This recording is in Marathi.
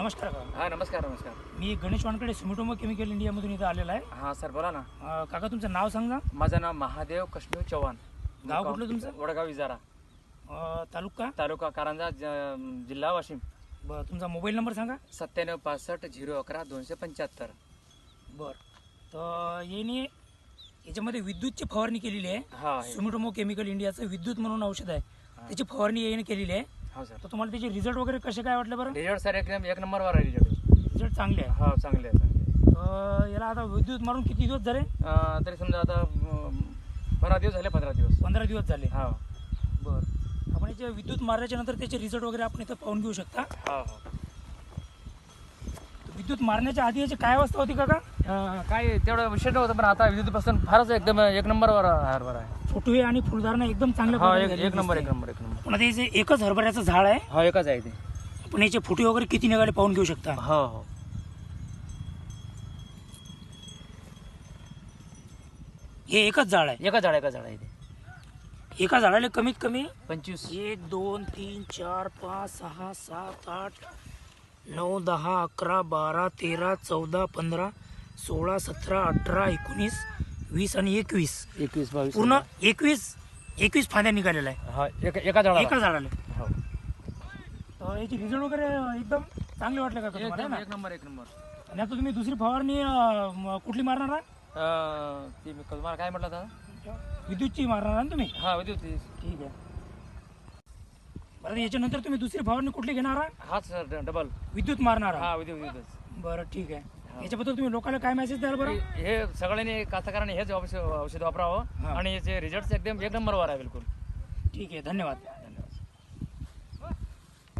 नमस्कार काका. हा नमस्कार नमस्कार. मी गणेश वानकडे सुमिटोमो केमिकल इंडियामधून इथं आलेला आहे. हा सर बोला ना. अं, काका तुमचं नाव सांगा. माझं नाव महादेव कष्णू चव्हाण. गाव कुठलं तुमचं? वडगाव इजारा. अं, तालुका? तालुका कारंजा ज- जिल्हा वाशिम. बरं तुमचा मोबाईल नंबर सांगा. सत्त्याण्णव पासष्ट झिरो अकरा दोनशे पंच्याहत्तर. बरं. तर येणे याच्यामध्ये विद्युतची फवारणी केलेली आहे. हा आहे सुमिटोमो केमिकल इंडियाचं विद्युत म्हणून औषध आहे. त्याची फवारणी येणे केलेली आहे. हो सर तर तुम्हाला त्याचे रिझल्ट वगैरे कसे काय वाटले बरं? रिझल्ट सर एकदम एक नंबरवर आहे. रिझल्ट रिझल्ट चांगले आहे. हो चांगले आहे चांगले तर याला आता विद्युत मारून किती दिवस झाले? अं, तरी समजा आता अं, पंधरा दिवस झाले पंधरा दिवस. पंधरा दिवस झाले. हा. बरं. आपण याचे विद्युत मारल्याच्या नंतर त्याचे रिझल्ट वगैरे आपण इथं पाहून घेऊ शकता. हा हा. तर विद्युत मारण्याच्या आधी याची काय अवस्था होती काका? अं, काय तेवढं विषय नव्हतं पण आता विद्युतपासून फारच एकदम एक नंबरवर हरभरा आहे. फुटवे आणि फुलधारणा एकदम चांगल्या हा प्रकारे एक नंबर एक. नंबर एक नंबर. पुन्हा त्याचे एकच हरभऱ्याचं झाड आहे हा एकच आहे ते. आपण याचे फुटे वगैरे किती निघाले पाहून घेऊ शकता? हो हो. हे एकच झाड आहे. एकच झाड एकच झाड आहे ते. एका झाडाला कमीत कमी पंचवीस. एक दोन तीन चार पाच सहा सात आठ नऊ दहा अकरा बारा तेरा चौदा पंधरा सोळा सतरा अठरा एकोणीस वीस आणि एकवीस. एकवीस बावीस. पूर्ण एकवीस एकवीस फांद्या निघालेल्या आहे हा एका एका झाडाला. एका झाडाला. हो. तर याचे रिझल्ट वगैरे एकदम चांगले वाटले का तुम्हाला? एकदम ना? एक नंबर एक नंबर. आणि आता तुम्ही दुसरी फवारणी अं, म- कुठली मारणार आहे अं, ती मी तुम्हाला काय म्हटलं विद्युतची मारणार आहे ना तुम्ही? हा विद्युत ठीक आहे. बरं याच्यानंतर तुम्ही दुसरी फवारणी कुठली घेणार आहे हाच सर डबल विद्युत मारणार हा विद्युत विद्युतच. बरं ठीक आहे. याच्याबद्दल तुम्ही लोकांना काय मेसेज द्याल बरं? हे सगळ्यांनी कास्तकारांनी हेच औषध औषध वापरावं हा. आणि याचे रिझल्ट एकदम एक नंबरवर आहे बिलकुल. ठीक आहे धन्यवाद.